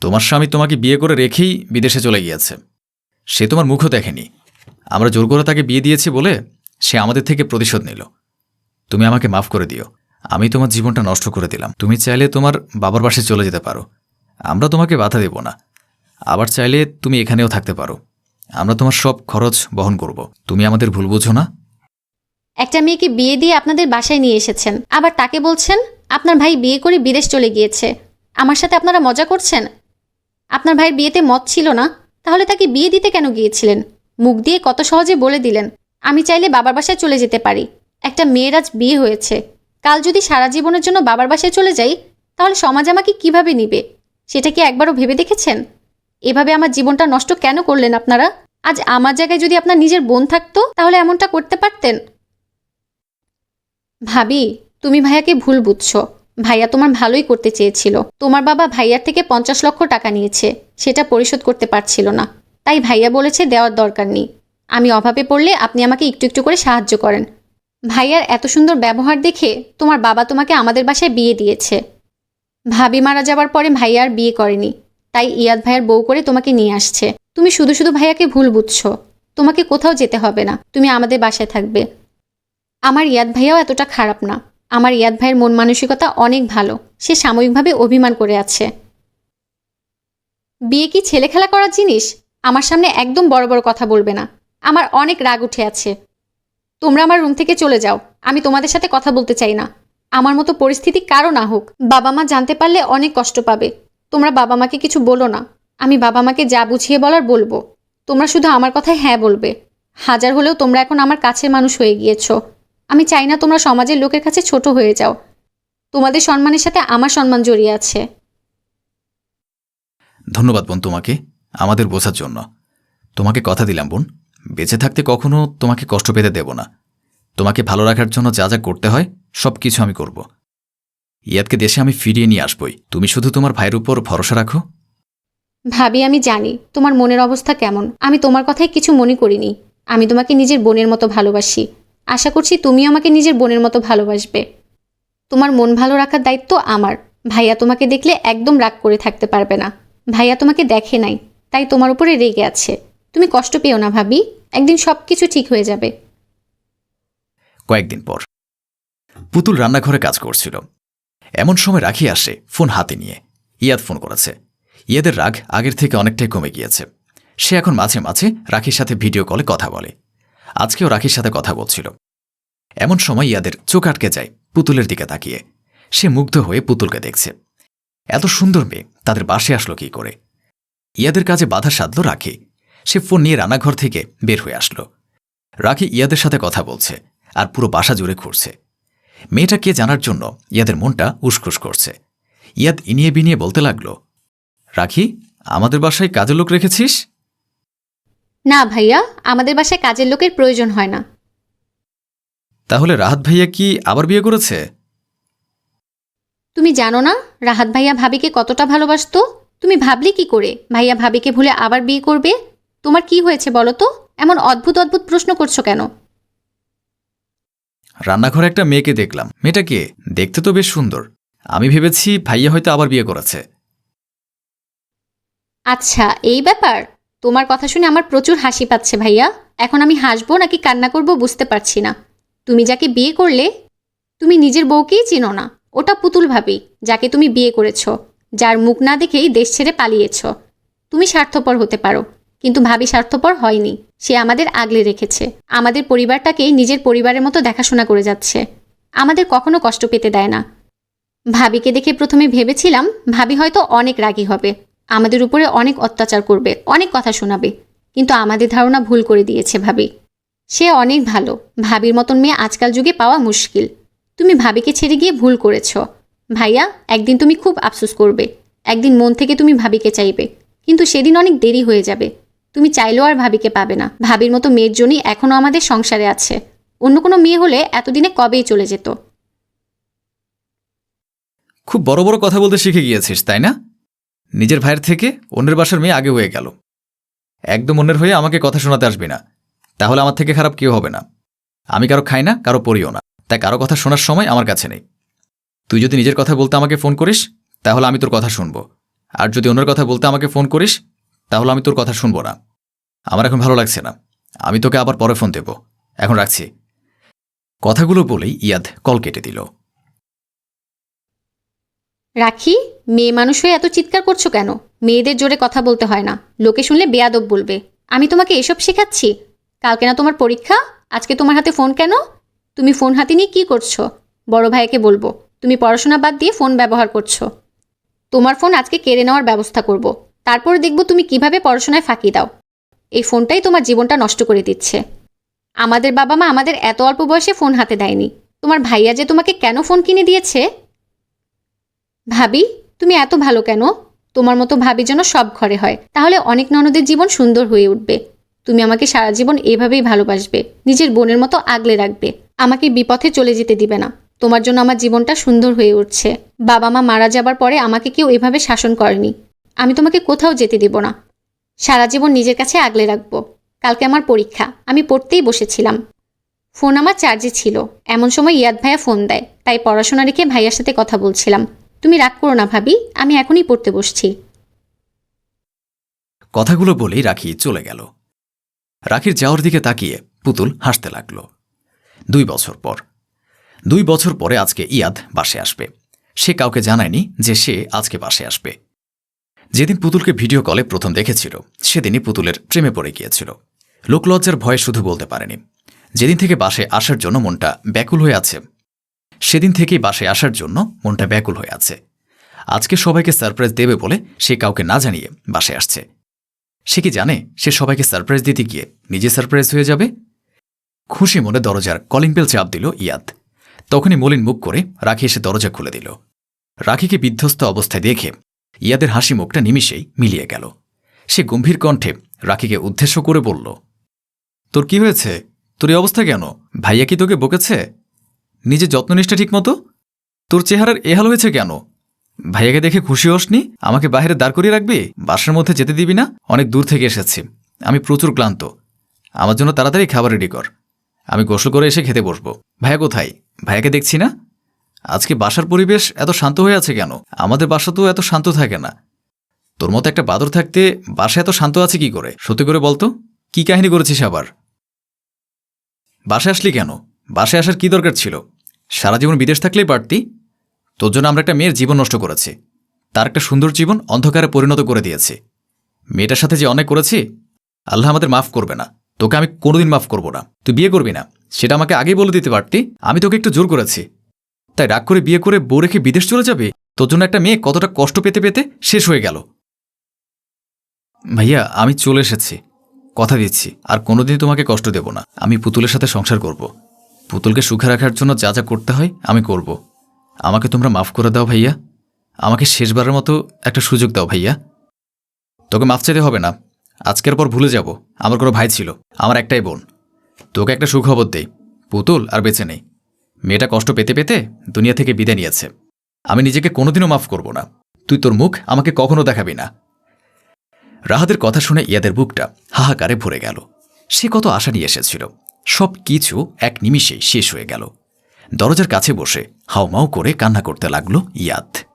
তোমার স্বামী তোমাকে বিয়ে করে রেখেই বিদেশে চলে গিয়েছে। সে তোমার মুখও দেখেনি। আমরা জোর করে তাকে বিয়ে দিয়েছি বলে সে আমাদের থেকে প্রতিশোধ নিল। তুমি আমাকে মাফ করে দিও। আমি তোমার জীবনটা নষ্ট করে দিলাম। তুমি চাইলে তোমার বাবার বাসায় চলে যেতে পারো। আমরা তোমাকে বাধা দেব না। আবার চাইলে তুমি এখানেও থাকতে পারো। আমরা তোমার সব খরচ বহন করব। তুমি আমাদের ভুল বুঝো না। একটা মেয়েকে বিয়ে দিয়ে আপনাদের বাসায় নিয়ে এসেছেন। আবার তাকে বলছেন, আপনার ভাই বিয়ে করে বিদেশ চলে গিয়েছে। আমার সাথে আপনারা মজা করছেন? আপনার ভাইয়ের বিয়েতে মত ছিল না, তাহলে তাকে বিয়ে দিতে কেন গিয়েছিলেন? মুখ দিয়ে কত সহজে বলে দিলেন, আমি চাইলে বাবার বাসায় চলে যেতে পারি। একটা মেয়ের আজ বিয়ে হয়েছে। কাল যদি সারা জীবনের জন্য বাবার বাসায় চলে যাই, তাহলে সমাজ আমাকে কীভাবে নিবে? সেটা কি একবারও ভেবে দেখেছেন? এভাবে আমার জীবনটা নষ্ট কেন করলেন আপনারা? আজ আমার জায়গায় যদি আপনার নিজের বোন থাকতো, তাহলে এমনটা করতে পারতেন? ভাবি, তুমি ভাইয়াকে ভুল বুঝছ। ভাইয়া তোমার ভালোই করতে চেয়েছিল। তোমার বাবা ভাইয়ার থেকে পঞ্চাশ লক্ষ টাকা নিয়েছে, সেটা পরিশোধ করতে পারছিল না। তাই ভাইয়া বলেছে দেওয়ার দরকার নেই। আমি অভাবে পড়লে আপনি আমাকে একটু একটু করে সাহায্য করেন। ভাইয়ার এত সুন্দর ব্যবহার দেখে তোমার বাবা তোমাকে আমাদের বাসায় বিয়ে দিয়েছে। ভাবি মারা যাওয়ার পরে ভাইয়া আর বিয়ে করেনি। তাই ইয়াদ ভাইয়ার বউ করে তোমাকে নিয়ে আসছে। তুমি শুধু শুধু ভাইয়াকে ভুল বুঝছ। তোমাকে কোথাও যেতে হবে না। তুমি আমাদের বাসায় থাকবে। আমার ইয়াদ ভাইয়াও এতটা খারাপ না। আমার ইয়াদ ভাইয়ের মন মানসিকতা অনেক ভালো। সে সাময়িকভাবে অভিমান করে আছে। বিয়ে কি ছেলে খেলা করার জিনিস? আমার সামনে একদম বড় বড় কথা বলবে না। আমার অনেক রাগ উঠে আছে। তোমরা আমার রুম থেকে চলে যাও। আমি তোমাদের সাথে কথা বলতে চাই না। আমার মতো পরিস্থিতি কারও না হোক। বাবা মা জানতে পারলে অনেক কষ্ট পাবে। তোমরা বাবা মাকে কিছু বলো না। আমি বাবা মাকে যা বুঝিয়ে বলার বলব। তোমরা শুধু আমার কথায় হ্যাঁ বলবে। হাজার হলেও তোমরা এখন আমার কাছের মানুষ হয়ে গিয়েছো। আমি চাই না তোমরা সমাজের লোকের কাছে ছোট হয়ে যাও। তোমাদের সম্মানের সাথে আমার সম্মান জড়িয়ে আছে। ধন্যবাদ বোন তোমাকে আমাদের বোঝার জন্য। তোমাকে কথা দিলাম বোন বেঁচে থাকতে কখনো তোমাকে কষ্ট পেতে দেব না। তোমাকে ভালো রাখার জন্য যা যা করতে হয় সব কিছু আমি করব। ইয়াদকে দেশে আমি ফিরিয়ে নিয়ে আসবই। তুমি শুধু তোমার ভাইয়ের উপর ভরসা রাখো। ভাবি আমি জানি তোমার মনের অবস্থা কেমন। আমি তোমার কথায় কিছু মনে করিনি। আমি তোমাকে নিজের বোনের মতো ভালোবাসি। আশা করছি তুমিও আমাকে নিজের বোনের মতো ভালোবাসবে। তোমার মন ভালো রাখার দায়িত্ব আমার। ভাইয়া তোমাকে দেখলে একদম রাগ করে থাকতে পারবে না। ভাইয়া তোমাকে দেখে নাই, তাই তোমার উপরে রেগে আছে। তুমি কষ্ট পেও না ভাবি, একদিন সব কিছু ঠিক হয়ে যাবে। কয়েকদিন পর। পুতুল রান্নাঘরে কাজ করছিল। এমন সময় রাখি আসে ফোন হাতে নিয়ে। ইয়াদ ফোন করেছে। ইয়াদের রাগ আগের থেকে অনেকটাই কমে গিয়েছে। সে এখন মাঝে মাঝে রাখির সাথে ভিডিও কলে কথা বলে। আজকেও রাখির সাথে কথা বলছিল। এমন সময় ইয়াদের চোখ আটকে যায় পুতুলের দিকে তাকিয়ে। সে মুগ্ধ হয়ে পুতুলকে দেখছে। এত সুন্দর মেয়ে, তাদের বাসে আসলো কি করে? ইয়াদের কাজে বাধা সাধল রাখি। সে ফোন নিয়ে রান্নাঘর থেকে বের হয়ে আসলো। রাখি ইয়াদের সাথে কথা বলছে আর পুরো বাসা জুড়ে ঘুরছে। মেয়েটা কে জানার জন্য ইয়াদের মনটা উসখুস করছে। ইয়াদ ইনিয়ে বিনিয়ে বলতে লাগল, রাখি, আমাদের বাসায় কাজের লোক রেখেছিস? না ভাইয়া আমাদের বাসায় কাজের লোকের প্রয়োজন হয় না। তাহলে রাহাত ভাইয়া কি আবার বিয়ে করেছে? তুমি জানো না রাহাত ভাইয়া ভাবিকে কতটা ভালোবাসতো? তুমি ভাবলে কি করে? ভাইয়া ভাবিকে ভুলে আবার বিয়ে করবে? তোমার কি হয়েছে বলো তো? এমন অদ্ভুত অদ্ভুত প্রশ্ন করছ কেন? রান্নাঘরে একটা মেয়েকে দেখলাম। মেয়েটা কে? দেখতে তো বেশ সুন্দর। আমি ভেবেছি ভাইয়া হয়তো আবার বিয়ে করেছে। আচ্ছা এই ব্যাপার? তোমার কথা শুনে আমার প্রচুর হাসি পাচ্ছে ভাইয়া। এখন আমি হাসবো নাকি কান্না করব বুঝতে পারছি না। তুমি যাকে বিয়ে করলে, তুমি নিজের বউকেই চিনো না। ওটা পুতুল ভাবি, যাকে তুমি বিয়ে করেছ, যার মুখ না দেখেই দেশ ছেড়ে পালিয়েছ। তুমি স্বার্থপর হতে পারো, কিন্তু ভাবি স্বার্থপর হয়নি। সে আমাদের আগলে রেখেছে। আমাদের পরিবারটাকেই নিজের পরিবারের মতো দেখাশোনা করে যাচ্ছে। আমাদের কখনো কষ্ট পেতে দেয় না। ভাবিকে দেখে প্রথমে ভেবেছিলাম, ভাবি হয়তো অনেক রাগী হবে। আমাদের উপরে অনেক অত্যাচার করবে, অনেক কথা শোনাবে, কিন্তু আমাদের ধারণা ভুল করে দিয়েছে ভাবি। সে অনেক ভালো। ভাবির মতন মেয়ে আজকাল যুগে পাওয়া মুশকিল। তুমি ভাবিকে ছেড়ে গিয়ে ভুল করেছ। ভাইয়া, একদিন তুমি খুব আফসোস করবে। একদিন মন থেকে তুমি ভাবিকে চাইবে। কিন্তু সেদিন অনেক দেরি হয়ে যাবে। তুমি চাইলেও আর ভাবিকে পাবে না। ভাবির মতো মেয়ের জন্যই এখনও আমাদের সংসারে আছে। অন্য কোনো মেয়ে হলে এতদিনে কবেই চলে যেত? খুব বড় বড় কথা বলতে শিখে গিয়েছিস, তাই না? নিজের ভাইয়ের থেকে অন্যের বাসার মেয়ে আগে হয়ে গেল। একদম অন্যের হয়ে আমাকে কথা শোনাতে আসবি না। তাহলে আমার থেকে খারাপ কেউ হবে না। আমি কারও খাই না, কারও পড়িও না। তাই কারও কথা শোনার সময় আমার কাছে নেই। তুই যদি নিজের কথা বলতে আমাকে ফোন করিস, তাহলে আমি তোর কথা শুনব। আর যদি অন্যের কথা বলতে আমাকে ফোন করিস, তাহলে আমি তোর কথা শুনব না। আমার এখন ভালো লাগছে না। আমি তোকে আবার পরে ফোন দেব। এখন রাখছি। কথাগুলো বলেই ইয়াদ কল কেটে দিল। রাখি, মেয়ে মানুষ হয়ে এত চিৎকার করছ কেন? মেয়েদের জোরে কথা বলতে হয় না। লোকে শুনলে বেয়াদব বলবে, আমি তোমাকে এসব শেখাচ্ছি? কালকে না তোমার পরীক্ষা? আজকে তোমার হাতে ফোন কেন? তুমি ফোন হাতে নিয়ে কী করছ? বড় ভাইকে বলব, তুমি পড়াশোনা বাদ দিয়ে ফোন ব্যবহার করছ। তোমার ফোন আজকে কেড়ে নেওয়ার ব্যবস্থা করব। তারপর দেখব তুমি কীভাবে পড়াশোনায় ফাঁকি দাও। এই ফোনটাই তোমার জীবনটা নষ্ট করে দিচ্ছে। আমাদের বাবা মা আমাদের এত অল্প বয়সে ফোন হাতে দেয়নি। তোমার ভাইয়া যে তোমাকে কেন ফোন কিনে দিয়েছে? ভাবি, তুমি এত ভালো কেন? তোমার মতো ভাবি যেন সব ঘরে হয়। তাহলে অনেক ননদের জীবন সুন্দর হয়ে উঠবে। তুমি আমাকে সারা জীবন এভাবেই ভালোবাসবে, নিজের বোনের মতো আগলে রাখবে। আমাকে বিপথে চলে যেতে দিবে না। তোমার জন্য আমার জীবনটা সুন্দর হয়ে উঠছে। বাবা মা মারা যাবার পরে আমাকে কেউ এভাবে শাসন করেনি। আমি তোমাকে কোথাও যেতে দেব না। সারা জীবন নিজের কাছে আগলে রাখব। কালকে আমার পরীক্ষা। আমি পড়তেই বসেছিলাম। ফোন আমার চার্জে ছিল। এমন সময় ইয়াদ ভাইয়া ফোন দেয়। তাই পড়াশোনা রেখে ভাইয়ার সাথে কথা বলছিলাম। তুমি রাগ করো না ভাবি, আমি এখনই পড়তে বসছি। কথাগুলো বলেই রাখি চলে গেল। রাখির যাওয়ার দিকে তাকিয়ে পুতুল হাসতে লাগল। দুই বছর পর। দুই বছর পরে আজকে ইয়াদ বাসে আসবে। সে কাউকে জানায়নি যে সে আজকে বাসে আসবে। যেদিন পুতুলকে ভিডিও কলে প্রথম দেখেছিল, সেদিনই পুতুলের প্রেমে পড়ে গিয়েছিল। লোকলজ্জার ভয়ে শুধু বলতে পারেনি। যেদিন থেকে বাসে আসার জন্য মনটা ব্যাকুল হয়ে আছে সেদিন থেকেই বাসে আসার জন্য মনটা ব্যাকুল হয়ে আছে। আজকে সবাইকে সারপ্রাইজ দেবে বলে সে কাউকে না জানিয়ে বাসে আসছে। সে কি জানে সে সবাইকে সারপ্রাইজ দিতে গিয়ে নিজে সারপ্রাইজ হয়ে যাবে? খুশি মনে দরজার কলিং বেল চাপ দিল ইয়াদ। তখনই মলিন মুখ করে রাখি এসে দরজা খুলে দিল। রাখিকে বিধ্বস্ত অবস্থায় দেখে ইয়াদের হাসি মুখটা নিমিষেই মিলিয়ে গেল। সে গম্ভীর কণ্ঠে রাখিকে উদ্দেশ্য করে বলল, তোর কি হয়েছে? তোর এই অবস্থা কেন? ভাইয়া কি তোকে বকেছে? নিজে যত্ননিষ্ঠা ঠিক মতো তোর চেহারার এহাল হয়েছে কেন? ভাইয়াকে দেখে খুশি হসনি আমাকে বাইরে দাঁড় করিয়ে রাখবি? বাসার মধ্যে যেতে দিবি না? অনেক দূর থেকে এসেছি। আমি প্রচুর ক্লান্ত। আমার জন্য তাড়াতাড়ি খাবার রেডি কর। আমি গোসল করে এসে খেতে বসবো। ভাইয়া কোথায়? ভাইয়াকে দেখছি না? আজকে বাসার পরিবেশ এত শান্ত হয়ে আছে কেন? আমাদের বাসা তো এত শান্ত থাকে না। তোর মতো একটা বাদর থাকতে বাসা এত শান্ত আছে কি করে? সত্যি করে বলতো? কি কাহিনী করেছিস আবার? বাসায় আসলি কেন? বাসায় আসার কি দরকার ছিল? সারা জীবন বিদেশ থাকলেই পারতি? তোর জন্য আমরা একটা মেয়ের জীবন নষ্ট করেছি। তার একটা সুন্দর জীবন অন্ধকারে পরিণত করে দিয়েছি। মেয়েটার সাথে যে অনেক করেছি, আল্লাহ আমাদের মাফ করবে না। তোকে আমি কোনোদিন মাফ করব না। তুই বিয়ে করবি না। সেটা আমাকে আগেই বলে দিতে পারতি। আমি তোকে একটু জোর করেছি। তাই রাগ করে বিয়ে করে বউ রেখে বিদেশ চলে যাবে? তোর জন্য একটা মেয়ে কতটা কষ্ট পেতে পেতে শেষ হয়ে গেল। ভাইয়া, আমি চলে এসেছি। কথা দিচ্ছি। আর কোনোদিনই তোমাকে কষ্ট দেব না। আমি পুতুলের সাথে সংসার করব। পুতুলকে সুখে রাখার জন্য যা যা করতে হয় আমি করব। আমাকে তোমরা মাফ করে দাও ভাইয়া। আমাকে শেষবারের মতো একটা সুযোগ দাও ভাইয়া। তোকে মাফ চাইতে হবে না। আজকের পর ভুলে যাব। আমার কোনো ভাই ছিল। আমার একটাই বোন। তোকে একটা সুখবর দেই। পুতুল আর বেঁচে নেই। মেয়েটা কষ্ট পেতে পেতে দুনিয়া থেকে বিদায় নিয়েছে। আমি নিজেকে কোনোদিনও মাফ করব না। তুই তোর মুখ আমাকে কখনো দেখাবি না। রাহাদের কথা শুনে ইয়াদের বুকটা হাহাকারে ভরে গেল। সে কত আশা নিয়ে এসেছিল। সব কিছু এক নিমিষে শেষ হয়ে গেল। দরজার কাছে বসে হাওমাও করে কান্না করতে লাগল ইয়াদ।